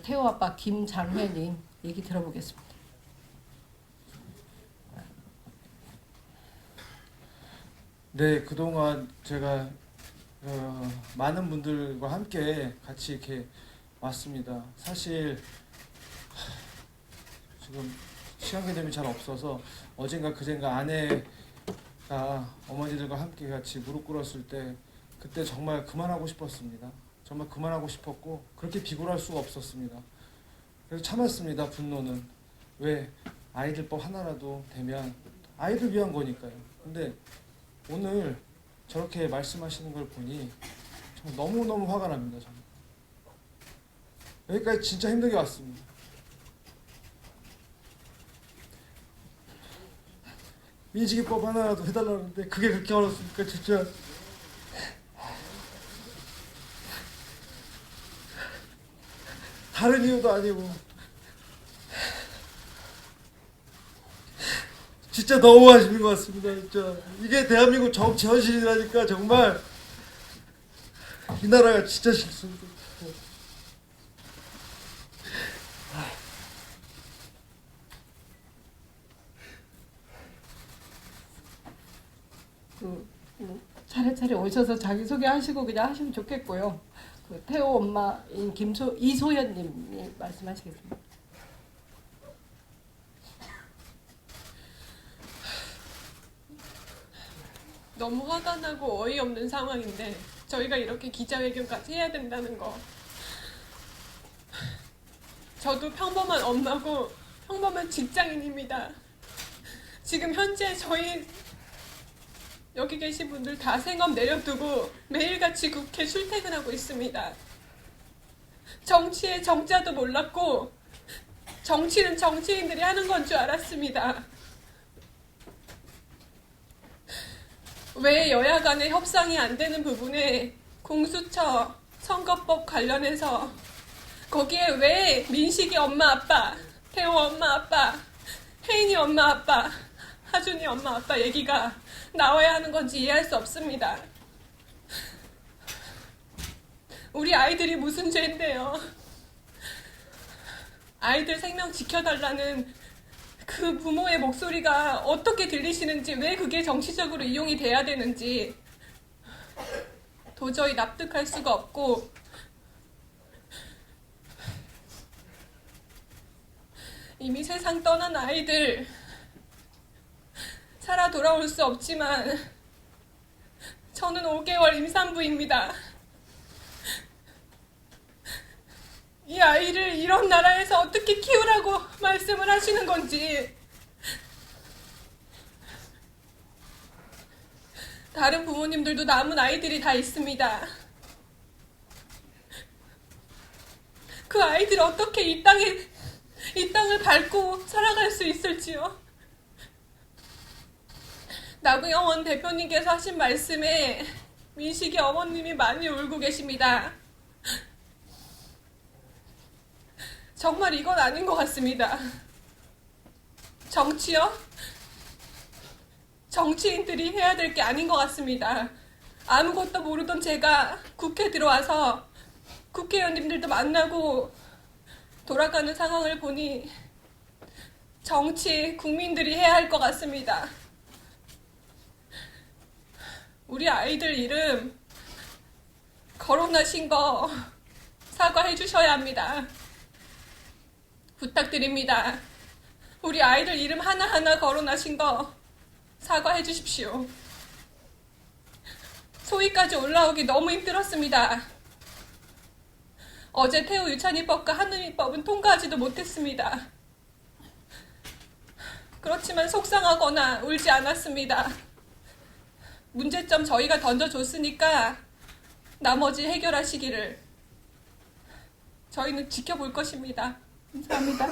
그 태호 아빠 김장회님 얘기 들어보겠습니다. 네, 그동안 제가 어, 많은 분들과 함께 같이 이렇게 왔습니다. 사실 하, 지금 시간 개념이 잘 없어서 어젠가 그젠가 아내가 어머니들과 함께 같이 무릎 꿇었을 때 그때 정말 그만하고 싶었습니다. 정말 그만하고 싶었고 그렇게 비굴할 수가 없었습니다. 그래서 참았습니다. 분노는 왜 아이들 법 하나라도 되면 아이들 위한 거니까요. 근데 오늘 저렇게 말씀하시는 걸 보니 정말 너무너무 화가 납니다. 저는. 여기까지 진짜 힘들게 왔습니다. 민식이법 하나라도 해달라는데 그게 그렇게 어렵습니까 진짜 다른 이유도 아니고 진짜 너무 하시는 것 같습니다. 진짜 이게 대한민국 정치 현실이라니까 정말 이 나라가 진짜 싫습니다. 그, 음, 차례차례 오셔서 자기 소개하시고 그냥 하시면 좋겠고요. 그 태호 엄마인 김소 이소연님이 말씀하시겠습니다. 너무 화가 나고 어이없는 상황인데 저희가 이렇게 기자회견까지 해야 된다는 거. 저도 평범한 엄마고 평범한 직장인입니다. 지금 현재 저희 여기 계신 분들 다 생업 내려두고 매일같이 국회 출퇴근하고 있습니다. 정치의 정자도 몰랐고 정치는 정치인들이 하는 건 줄 알았습니다. 왜 여야 간의 협상이 안 되는 부분에 공수처 선거법 관련해서 거기에 왜 민식이 엄마 아빠, 태호 엄마 아빠, 혜인이 엄마 아빠, 하준이 엄마 아빠 얘기가 나와야 하는 건지 이해할 수 없습니다. 우리 아이들이 무슨 죄인데요? 아이들 생명 지켜달라는 그 부모의 목소리가 어떻게 들리시는지, 왜 그게 정치적으로 이용이 돼야 되는지 도저히 납득할 수가 없고, 이미 세상 떠난 아이들, 살아 돌아올 수 없지만, 저는 5개월 임산부입니다. 이 아이를 이런 나라에서 어떻게 키우라고 말씀을 하시는 건지 다른 부모님들도 남은 아이들이 다 있습니다. 그 아이들 어떻게 이 땅에 이 땅을 밟고 살아갈 수 있을지요? 나구영 원 대표님께서 하신 말씀에 민식이 어머님이 많이 울고 계십니다. 정말 이건 아닌 것 같습니다. 정치요? 정치인들이 해야 될 게 아닌 것 같습니다. 아무것도 모르던 제가 국회 들어와서 국회의원님들도 만나고 돌아가는 상황을 보니 정치 국민들이 해야 할 것 같습니다. 우리 아이들 이름 거론하신 거 사과해 주셔야 합니다. 부탁드립니다. 우리 아이들 이름 하나하나 거론하신 거 사과해 주십시오. 소위까지 올라오기 너무 힘들었습니다. 어제 태우 유찬이법과 한은이법은 통과하지도 못했습니다. 그렇지만 속상하거나 울지 않았습니다. 문제점 저희가 던져줬으니까 나머지 해결하시기를 저희는 지켜볼 것입니다. 감사합니다.